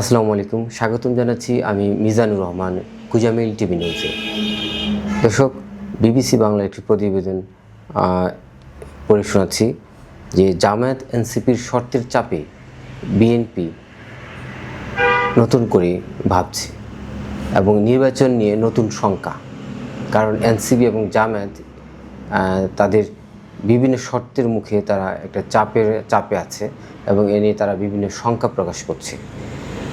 আসসালামু আলাইকুম, স্বাগতম জানাচ্ছি আমি মিজানুর রহমান কুজামিল টিভি নিউজে। দর্শক, বিবিসি বাংলা একটি প্রতিবেদন পড়ে শোনাচ্ছি যে জামায়াত এনসিপির শর্তের চাপে বিএনপি নতুন করে ভাবছে এবং নির্বাচন নিয়ে নতুন শঙ্কা। কারণ এনসিপি এবং জামায়াত তাদের বিভিন্ন শর্তের মুখে তারা একটা চাপের, চাপে আছে এবং এ নিয়ে তারা বিভিন্ন শঙ্কা প্রকাশ করছে।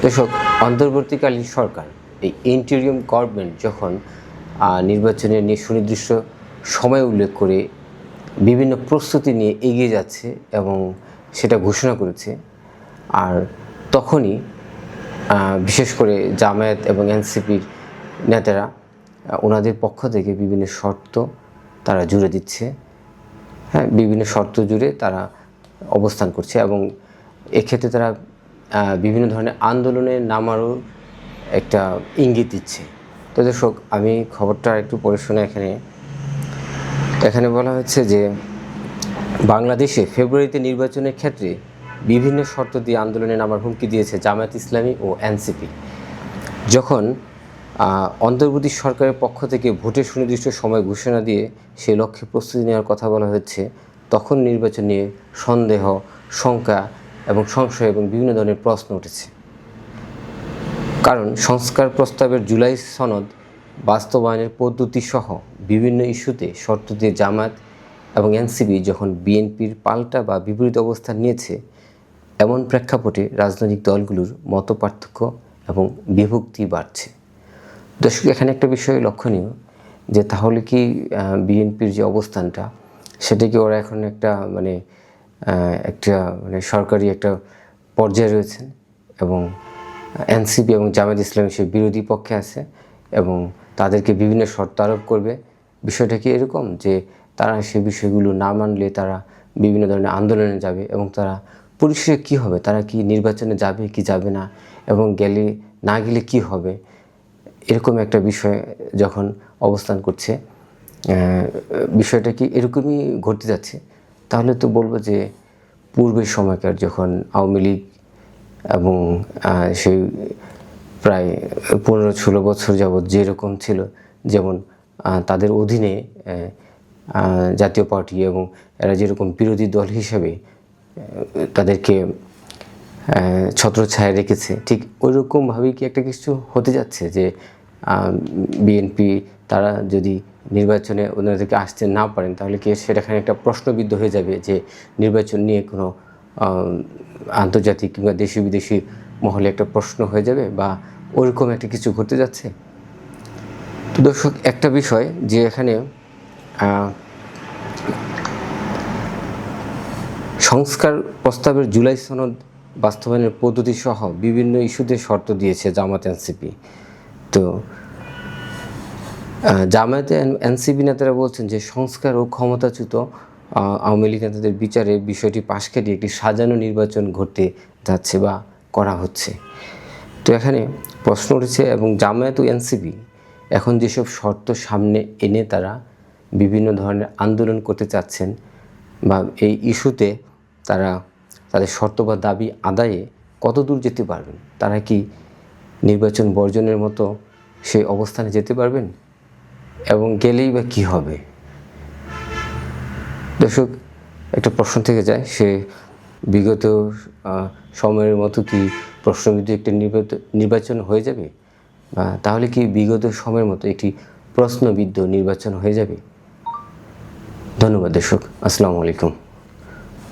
দর্শক, অন্তর্বর্তীকালীন সরকার, এই ইন্টেরিয়াম গভর্নমেন্ট যখন নির্বাচনের নিয়ে সুনির্দিষ্ট সময় উল্লেখ করে বিভিন্ন প্রস্তুতি নিয়ে এগিয়ে যাচ্ছে এবং সেটা ঘোষণা করেছে, আর তখনই বিশেষ করে জামায়াত এবং এনসিপির নেতারা, ওনাদের পক্ষ থেকে বিভিন্ন শর্ত তারা জুড়ে দিচ্ছে। হ্যাঁ বিভিন্ন শর্ত জুড়ে তারা অবস্থান করছে এবং এক্ষেত্রে তারা বিভিন্ন ধরনের আন্দোলনে নামারও একটা ইঙ্গিত দিচ্ছে। তো দর্শক, আমি খবরটা একটু পড়ে শোনা এখানে এখানে বলা হচ্ছে যে, বাংলাদেশে ফেব্রুয়ারিতে নির্বাচনের ক্ষেত্রে বিভিন্ন শর্ত দিয়ে আন্দোলনে নামার হুমকি দিয়েছে জামায়াত ইসলামী ও এনসিপি। যখন অন্তর্বর্তী সরকারের পক্ষ থেকে ভোটের সুনির্দিষ্ট সময় ঘোষণা দিয়ে সেই লক্ষ্যে প্রস্তুতি নেওয়ার কথা বলা হচ্ছে, তখন নির্বাচন নিয়ে সন্দেহ, শঙ্কা এবং সংশয় এবং বিভিন্ন ধরনের প্রশ্ন উঠেছে। কারণ সংস্কার প্রস্তাবের জুলাই সনদ বাস্তবায়নের পদ্ধতি সহ বিভিন্ন ইস্যুতে শর্ত দিয়ে জামায়াত এবং এনসিবি যখন বিএনপির পাল্টা বা বিপরীত অবস্থান নিয়েছে, এমন প্রেক্ষাপটে রাজনৈতিক দলগুলোর মত পার্থক্য এবং বিভক্তি বাড়ছে। দর্শক, এখানে একটা বিষয় লক্ষণীয় যে তাহলে কি বিএনপির যে অবস্থানটা সেটাকে ওরা এখন একটা মানে একটা মানে সরকারি একটা পর্যায়ে রয়েছেন এবং এনসিপি এবং জামায়াত ইসলামী সে বিরোধী পক্ষে আছে এবং তাদেরকে বিভিন্ন শর্ত আরোপ করবে। বিষয়টা কি এরকম যে তারা সে বিষয়গুলো না মানলে তারা বিভিন্ন ধরনের আন্দোলনে যাবে এবং তারা পরিশেষে কী হবে? তারা কি নির্বাচনে যাবে কি যাবে না? এবং গেলে না গেলে কি হবে? এরকম একটা বিষয় যখন অবস্থান করছে বিষয়টা কি এরকমই ঘটতে যাচ্ছে? তাহলে তো বলব যে পূর্বের সময়কার যখন আওয়ামী লীগ এবং সেই প্রায় পনেরো ষোলো বছর যাবৎ যেরকম ছিল, যেমন তাদের অধীনে জাতীয় পার্টি এবং এরা যেরকম বিরোধী দল হিসেবে তাদেরকে ছত্রছায়া রেখেছে, ঠিক ওই রকমভাবেই কি একটা কিছু হতে যাচ্ছে যে বিএনপি তারা যদি নির্বাচনে ওনাদেরকে আসতে না পারেন, তাহলে কি সেটাখানে একটা প্রশ্নবিদ্ধ হয়ে যাবে যে নির্বাচন নিয়ে কোনো আন্তর্জাতিক কিংবা দেশি বিদেশি মহলে একটা প্রশ্ন হয়ে যাবে বা ওরকম একটা কিছু ঘটতে যাচ্ছে? তো দর্শক, একটা বিষয় যে এখানে সংস্কার প্রস্তাবের জুলাই সনদ বাস্তবায়নের পদ্ধতি সহ বিভিন্ন ইস্যুতে শর্ত দিয়েছে জামাত এনসিপি। তো জামায়াতে এনসিপি নেতারা বলছেন যে সংস্কার ও ক্ষমতাচ্যুত আওয়ামী লীগ নেতাদের বিচারে বিষয়টি পাশ কাটিয়ে একটি সাজানো নির্বাচন ঘটতে যাচ্ছে বা করা হচ্ছে। তো এখানে প্রশ্ন উঠেছে এবং জামায়াত ও এনসিপি এখন যেসব শর্ত সামনে এনে তারা বিভিন্ন ধরনের আন্দোলন করতে চাচ্ছেন বা এই ইস্যুতে তারা তাদের শর্ত বা দাবি আদায়ে কত দূর যেতে পারবেন? তারা কি নির্বাচন বর্জনের মতো সেই অবস্থানে যেতে পারবেন? এবং গেলেই বা কী হবে? দর্শক, একটা প্রশ্ন থেকে যায়, সে বিগত সময়ের মতো কি প্রশ্নবিদ্ধ একটি নির্বাচ- নির্বাচন হয়ে যাবে? বা তাহলে কি বিগত সময়ের মতো একটি প্রশ্নবিদ্ধ নির্বাচন হয়ে যাবে? ধন্যবাদ দর্শক, আসসালামু আলাইকুম।